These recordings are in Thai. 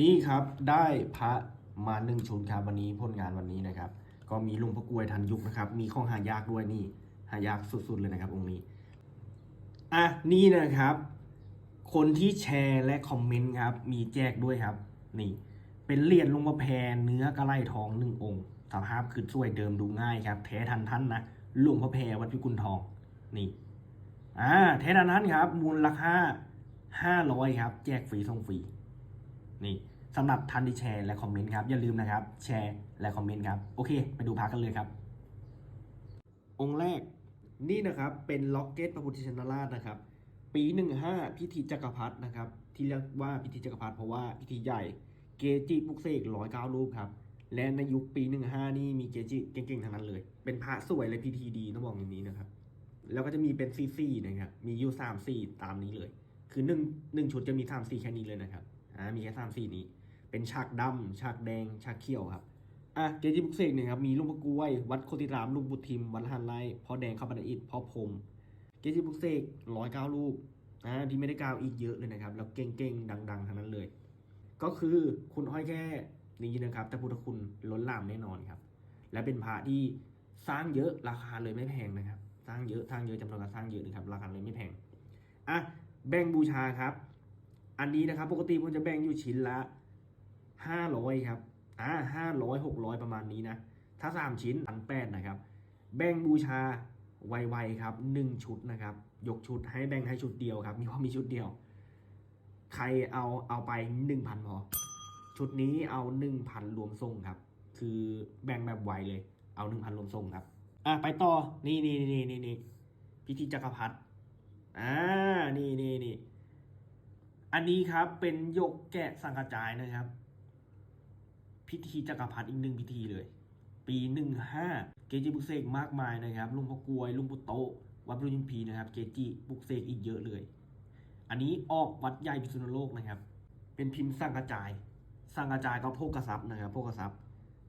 นี่ครับได้พระมาหนึ่งชุดครับวันนี้ผลงานวันนี้นะครับ ก็มีลุงพระกวยทันยุคนะครับ มีของหายากด้วยนี่หายากสุดๆเลยนะครับองค์นี้อะนี่นะครับ คนที่แชร์และคอมเมนต์ครับ มีแจกด้วยครับ นี่ เป็นเหรียญหลวงพ่อแพรเนื้อกระไลทองหนึ่งองค์สภาพคือสวยเดิมดูง่ายครับแท้ทันท่านนะหลวงพ่อแพรวัดพิกุลทอง นี่อ่าแท้ทันท่านครับ มูลราคาห้าร้อยครับ แจกฟรีส่งฟรีนี่ สำหรับท่านที่แชร์และคอมเมนต์ครับ อย่าลืมนะครับ แชร์และคอมเมนต์ครับ โอเค ไปดูพากันเลยครับ องค์แรกนี่นะครับเป็นล็อกเก็ตพระพุทธชินราชนะครับ ปีหนึ่งห้าพิธีจักรพรรดินะครับ ที่เรียกว่าพิธีจักรพรรดิเพราะว่าพิธีใหญ่เกจิปุกเสกร้อยเก้ารูปครับ และในยุคปีหนึ่งห้านี่มีเกจิเก่งๆทั้งนั้นเลย เป็นพระสวยและพิธีดีต้องบอกอย่างนี้นะครับ แล้วก็จะมีเป็นซีซีนะครับ มีอยู่สามสี่ตามนี้เลย คือหนึ่งหนึ่งชุดจะมีสามสี่แค่นี้เลยนะครับ อ่า มีแค่สามสี่นี้ เป็นฉากดำฉากแดง ฉากเขียวครับ อะเกจิบุกเสกเนี่ยครับ มีลุงพระกล้วย วัดโคติรามลุงบุตรทิม วัดละหันไร่พ่อแดงข้าวบันอิฐพ่อพรมเกจิบุกเสกร้อยเก้ารูปอ่าที่ไม่ได้กล่าวอีกเยอะเลยนะครับ แล้วเก่งๆ ดังๆทั้งนั้นเลย ก็คือคุณอ้อยแค่นี้นะครับ แต่พุทธคุณล้นหลามแน่นอนครับ และเป็นพระที่สร้างเยอะราคาเลยไม่แพงนะครับ สร้างเยอะสร้างเยอะจำนวนการสร้างเยอะนะครับ ราคาเลยไม่แพง อะ แบ่งบูชาครับ อันนี้นะครับ ปกติผมจะแบ่งอยู่ชิ้นละ ห้าร้อยครับอ่าห้าร้อยหกร้อยประมาณนี้นะ ถ้าสามชิ้นพันแปดนะครับ แบ่งบูชาไวๆครับหนึ่งชุดนะครับ ยกชุดให้แบ่งให้ชุดเดียวครับ มีเพราะมีชุดเดียว ใครเอาเอาไปหนึ่งพันพอ ชุดนี้เอาหนึ่งพันรวมส่งครับ คือแบ่งแบบไวเลย เอาหนึ่งพันรวมส่งครับ อะไปต่อ นี่นี่นี่นี่นี่พิธีจักรพรรดิ อ่า นี่นี่นี่อันนี้ครับเป็นยกแกะสังกระจายนะครับ พิธีจักรพรรดิอีกหนึ่งพิธีเลย ปีหนึ่งห้าเกจิบุกเสกมากมายนะครับลุงพ่อกวยลุงปุโตวัดพระยุมพีนะครับ เกจิบุกเสกอีกเยอะเลย อันนี้ออกวัดใหญ่พิษณุโลกนะครับ เป็นพิมพ์สังกระจายสังกระจายก็โภกทรัพย์นะครับโภกทรัพย์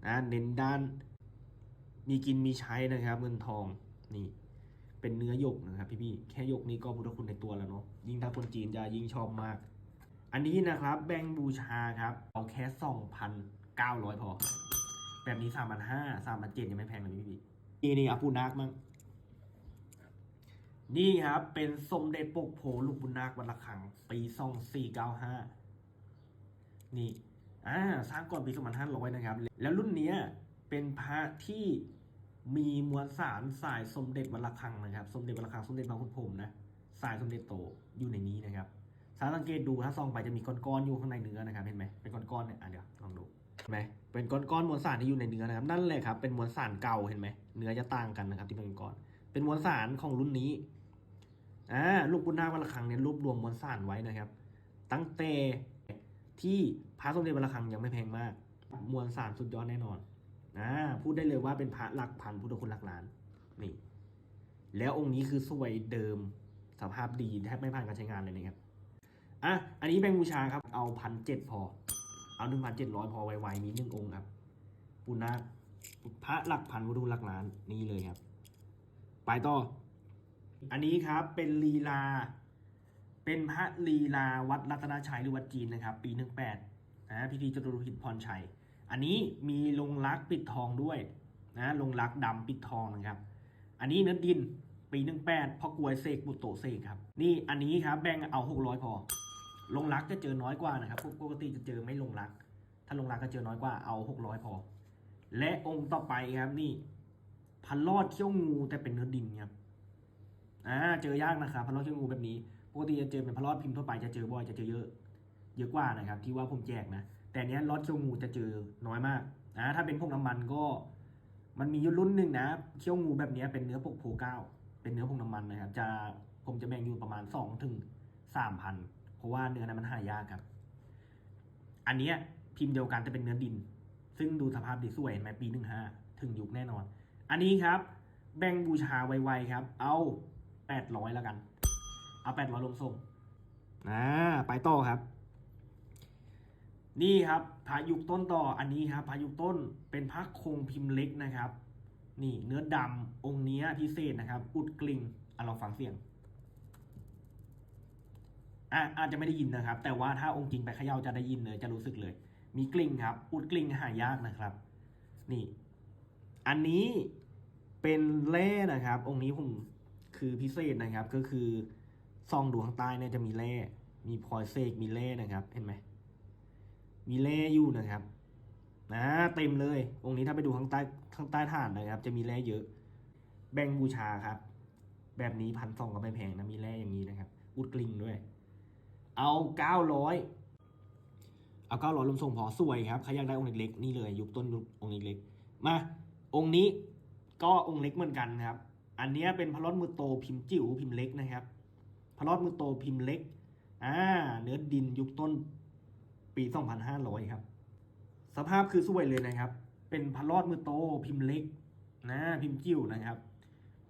นะเน้นด้านมีกินมีใช้นะครับ เงินทองนี่เป็นเนื้อหยกนะครับ พี่ๆแค่หยกนี้ก็พุทธคุณในตัวแล้วเนาะยิ่งถ้าคนจีนจะยิ่งชอบมาก อันนี้นะครับแบงบูชาครับเอาแค่สองพัน เก้าร้อยพอ แบบนี้สามพันห้าสามพันเจ็ดยังไม่แพงเลยพี่ๆนี่นี่อาปูนาคมั่งนี่ครับ เป็นสมเด็จปกโพลูกบุญนาควัดละคัง ปีสองสี่เก้าห้านี่อ่าสร้างก่อนปีสองพันห้าร้อยนะครับ แล้วรุ่นเนี้ยเป็นพระที่มีมวลสารสายสมเด็จวัดระฆังนะครับ สมเด็จวัดระฆังสมเด็จบางขุนพรหมนะสายสมเด็จโตอยู่ในนี้นะครับสารสังเกตดูถ้าส่องไปจะมีก้อนๆอยู่ข้างในเนื้อนะครับเห็นไหมเป็นก้อนๆเนี่ยอะเดี๋ยวลองดูเห็น ไหมเป็นก้อนๆมวลสารที่อยู่ในเนื้อนะครับ นั่นแหละครับ เป็นมวลสารเก่าเห็นไหมเนื้อจะต่างกันนะครับ ที่เป็นก้อน เป็นมวลสารของรุ่นนี้อ่าลูกปุณนาควัดระฆังเนี่ยรวบรวมมวลสารไว้นะครับ ตั้งแต่ที่พระสมเด็จวัดระฆังยังไม่แพงมาก มวลสารสุดยอดแน่นอนอ่าพูดได้เลยว่าเป็นพระหลักพันพุทธคุณหลักล้านนี่ แล้วองค์นี้คือสวยเดิมสภาพดีแทบไม่ผ่านการใช้งานเลยนะครับอะอันนี้แบ่งบูชาครับเอาพันเจ็ดพอ เอาหนึ่งพันเจ็ดร้อยพอไวๆมีหนึ่งองค์ครับ ปุณณะพระหลักพันพุทธคุหลักล้านนี่เลยครับ ไปต่อ อันนี้ครับเป็นลีลา เป็นพระลีลาวัดรัตนชัยหรือวัดจีนนะครับ ปีหนึ่งแปดนะพิธีจตุรพิธพรชัย อันนี้มีลงรักปิดทองด้วยนะลงรักดำปิดทองนะครับ อันนี้เนื้อดินปีหนึ่งแปดพ่อกวยเสกบุตโตเสกครับ นี่อันนี้ครับแบ่งเอาหกร้อยพอ ลงรักจะเจอน้อยกว่านะครับปกติจะเจอไม่ลงรัก ถ้าลงรักก็เจอน้อยกว่าเอาหกร้อยพอ และองค์ต่อไปครับนี่พันลอดเขี้ยวงูแต่เป็นเนื้อดินครับอ่าเจอยากนะครับพันลอดเขี้ยวงูแบบนี้ปกติจะเจอเป็นพันลอดพิมพ์ทั่วไปจะเจอบ่อยจะเจอเยอะ เยอะกว่านะครับ ที่ว่าผมแจกนะแต่เนี้ยลอดเขี้ยวงูจะเจอน้อยมากนะถ้าเป็นพวกน้ำมันก็ มันมีรุ่นหนึ่งนะเขี้ยวงูแบบนี้เป็นเนื้อปกโพเก้าเป็นเนื้อพวกน้ำมันนะครับ จะผมจะแบ่งอยู่ประมาณสองถึงสามพัน เพราะว่าเนื้อนั้นมันหายากครับ อันเนี้ยพิมพ์เดียวกันแต่เป็นเนื้อดิน ซึ่งดูสภาพดีสวยเห็นไหมปีหนึ่งห้าถึงยุคแน่นอน อันนี้ครับ แบ่งบูชาไวๆครับ เอาแปดร้อยแล้วกัน เอาแปดร้อยลงส่งอ่าไปต่อครับ นี่ครับพายุต้นต่ออันนี้ครับพายุต้นเป็นพระคงพิมพ์เล็กนะครับ นี่เนื้อดำองค์เนี้ยพิเศษนะครับ อุดกลิ่งอะลองฟังเสียง อาจจะไม่ได้ยินนะครับ แต่ว่าถ้าองค์จริงไปเขย่าจะได้ยินเลย จะรู้สึกเลย มีกลิ่งครับ อุดกลิ่งหายากนะครับ นี่ อันนี้เป็นแร่นะครับ องค์นี้ผมคือพิเศษนะครับ ก็คือซองดูข้างใต้เนี่ยจะมีแร่มีพลอยเซกมีแร่นะครับ เห็นไหม มีแร่อยู่นะครับนะเต็มเลย องค์นี้ถ้าไปดูข้างใต้ข้างใต้ฐานนะครับ จะมีแร่เยอะ แบ่งบูชาครับ แบบนี้พันสองก็ไม่แพงนะมีแร่อย่างนี้นะครับ อุดกลิ่งด้วย เอาเก้าร้อยเอาเก้าร้อยลมส่งพอสวยครับใครอยากได้องค์เล็กๆนี่เลยยุคต้นองค์เล็กๆมาองค์นี้ก็องค์เล็กเหมือนกันครับ อันนี้เป็นพระรอดมือโตพิมพ์จิ๋วพิมพ์เล็กนะครับพระรอดมือโตพิมพ์เล็กอ่าเนื้อดินยุคต้นปีสองพันห้าร้อยครับ สภาพคือสวยเลยนะครับ เป็นพระรอดมือโตพิมพ์เล็กนะพิมพ์จิ๋วนะครับ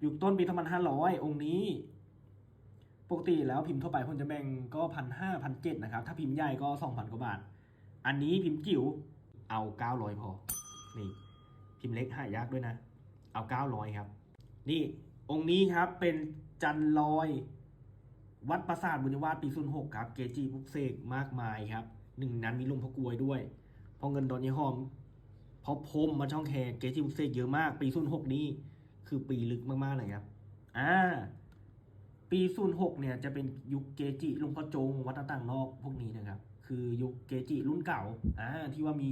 ยุคต้นปีสองพันห้าร้อยองค์นี้ ปกติแล้วพิมพ์ทั่วไปคนจะแบ่งก็พันห้าพันเจ็ดนะครับ ถ้าพิมพ์ใหญ่ก็สองพันกว่าบาท อันนี้พิมพ์จิ๋วเอาเก้าร้อยพอ นี่ พิมพ์เล็กหายากด้วยนะ เอาเก้าร้อยครับ นี่องค์นี้ครับเป็นจันลอย วัดปราสาทบุญวาสปีศูนย์หกครับ เกจิพุกเสกมากมายครับ หนึ่งนั้นมีลุงพ่อกวยด้วย พอเงินดอนยี่หอมพอพรมมาช่องแคร์เกจิพุกเสกเยอะมาก ปีศูนย์หกนี้คือปีลึกมากๆเลยครับ อ่า ปีศูนย์หกเนี่ยจะเป็นยุคเกจิลุงพ่อจงวัดต่างๆนอกพวกนี้นะครับ คือยุคเกจิรุ่นเก่าอ่าที่ว่ามี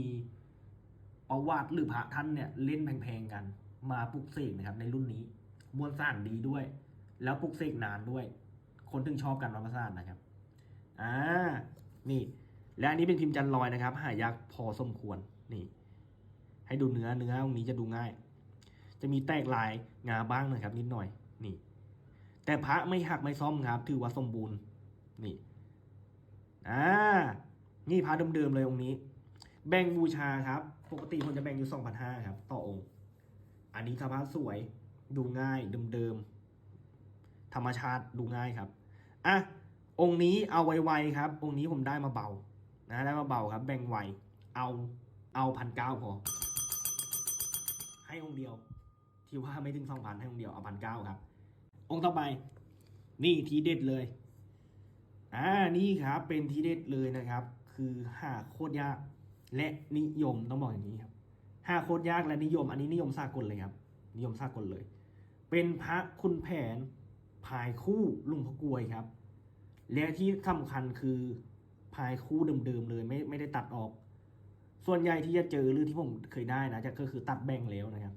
ประวัติหรือพระท่านเนี่ยเล่นแพงๆกัน มาปลุกเสกนะครับในรุ่นนี้มวลสร้างดีด้วย แล้วปลุกเสกนานด้วย คนถึงชอบกันวัดประสาทนะครับอ่านี่ และอันนี้เป็นพิมพ์จันลอยนะครับ หายากพอสมควรนี่ ให้ดูเนื้อเนื้อตรงนี้จะดูง่าย จะมีแตกลายงาบ้างนะครับ นิดหน่อยนี่ แต่พระไม่หักไม่ซ่อมครับ ถือว่าสมบูรณ์ นี่ อ่า นี่พระเดิมๆเลยองค์นี้ แบ่งบูชาครับ ปกติคนจะแบ่งอยู่สองพันห้าครับ ต่อองค์ อันนี้สภาพสวย ดูง่ายเดิมๆ ธรรมชาติดูง่ายครับ อะ องค์นี้เอาไวๆครับ องค์นี้ผมได้มาเบา นะ ได้มาเบาครับ แบ่งไว เอา เอาพันเก้าพอ ให้องค์เดียว ที่ว่าไม่ถึงสองพันให้องค์เดียว เอาพันเก้าครับ องค์ต่อไป นี่ทีเด็ดเลย อ่านี่ครับเป็นทีเด็ดเลยนะครับ คือหาโคตรยากและนิยมต้องบอกอย่างนี้ครับหาโคตรยากและนิยม อันนี้นิยมสากลเลยครับ นิยมสากลเลย เป็นพระคุณแผนพายคู่ลุงพะกวยครับ และที่สำคัญคือพายคู่เดิมๆเลยไม่ไม่ได้ตัดออก ส่วนใหญ่ที่จะเจอหรือที่ผมเคยได้นะจะก็คือตัดแบ่งแล้วนะครับ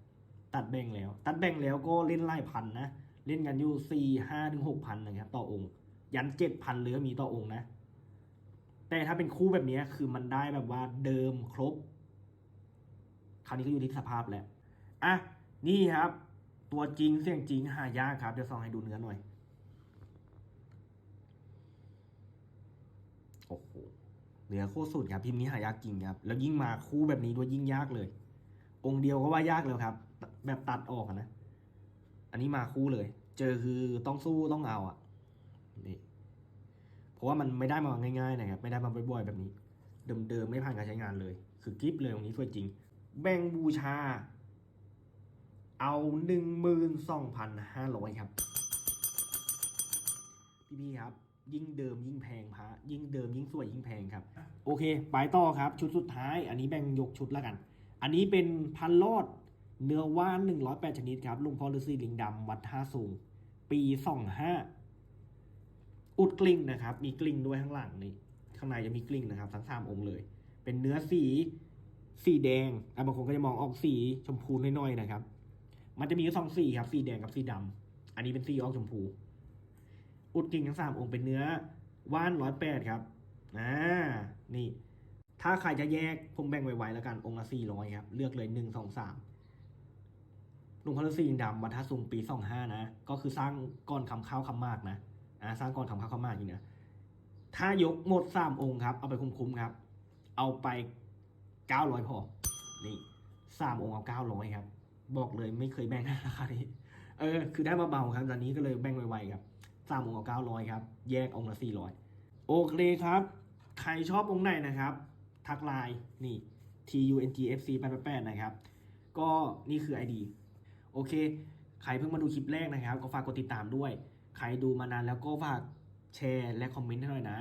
ตัดแบ่งแล้ว ตัดแบ่งแล้วก็เล่นไล่พันนะ เล่นกันอยู่สี่ห้าถึงหกพันนะครับ ต่อองค์ ยันเจ็ดพันเลยมีต่อองค์นะ แต่ถ้าเป็นคู่แบบนี้คือมันได้แบบว่าเดิมครบ คราวนี้ก็อยู่ที่สภาพแหละอะนี่ครับ ตัวจริงเสียงจริงหายากครับ เดี๋ยวส่องให้ดูเนื้อหน่อยโอ้โหเนื้อโคตรสุดครับพิมพ์นี้หายากจริงครับ แล้วยิ่งมาคู่แบบนี้ด้วยยิ่งยากเลย องค์เดียวก็ว่ายากแล้วครับ แบบตัดออกนะ อันนี้มาคู่เลย เจอคือต้องสู้ต้องเอาอะนี่เพราะว่ามันไม่ได้มาง่ายๆนะครับไม่ได้มาบ่อยๆแบบนี้ เดิมๆไม่ผ่านการใช้งานเลย คือกิฟเลยตรงนี้สวยจริง แบ่งบูชา เอาหนึ่งหมื่นสองพันห้าร้อยครับ พี่ๆครับ ยิ่งเดิมยิ่งแพงพระยิ่งเดิมยิ่งสวยยิ่งแพงครับ โอเคไปต่อครับ ชุดสุดท้าย อันนี้แบ่งยกชุดแล้วกัน อันนี้เป็นพันลอดเนื้อว่านหนึ่งร้อยแปดชนิดครับลุงพ่อฤาษีลิงดำวัดท่าสูง ปีสองห้าอุดกลิ้งนะครับ มีกลิ้งด้วยข้างหลังนี่ข้างในจะมีกลิ้งนะครับ ทั้งสามองค์เลย เป็นเนื้อสีสีแดงอะบางคนก็จะมองออกสีชมพูน้อยๆนะครับ มันจะมีสองสีครับ สีแดงกับสีดำอันนี้เป็นสีออกชมพู อุดกิ่งทั้งสามองค์เป็นเนื้อว่านร้อยแปดครับอ่านี่ ถ้าใครจะแยกผมแบ่งไวๆแล้วกันองค์ละสี่ร้อยครับ เลือกเลยหนึ่งสองสาม ลวงพ่อฤาษีดำวัดท่าสุงปีสองห้านะ ก็คือสร้างก่อนคำข้าวคำมากนะอ่าสร้างก่อนคำข้าวคำมากจริงนะถ้ายกหมดสามองค์ครับ เอาไปคุ้มๆครับ เอาไปเก้าร้อยพอ นี่สามองค์เอาเก้าร้อยครับ บอกเลยไม่เคยแบ่งราคานี้เออคือได้มาเบาครับตอนนี้ก็เลยแบ่งไวๆครับสามองค์เอาเก้าร้อยครับ แยกองค์ละสี่ร้อยโอเคครับ ใครชอบองค์ไหนนะครับ ทักไลน์นี่ t u n g f c 8 8นะครับ ก็นี่คือ ID โอเค ใครเพิ่งมาดูคลิปแรกนะครับ ก็ฝากกดติดตามด้วย ใครดูมานานแล้วก็ฝากแชร์และคอมเมนต์ให้หน่อยนะ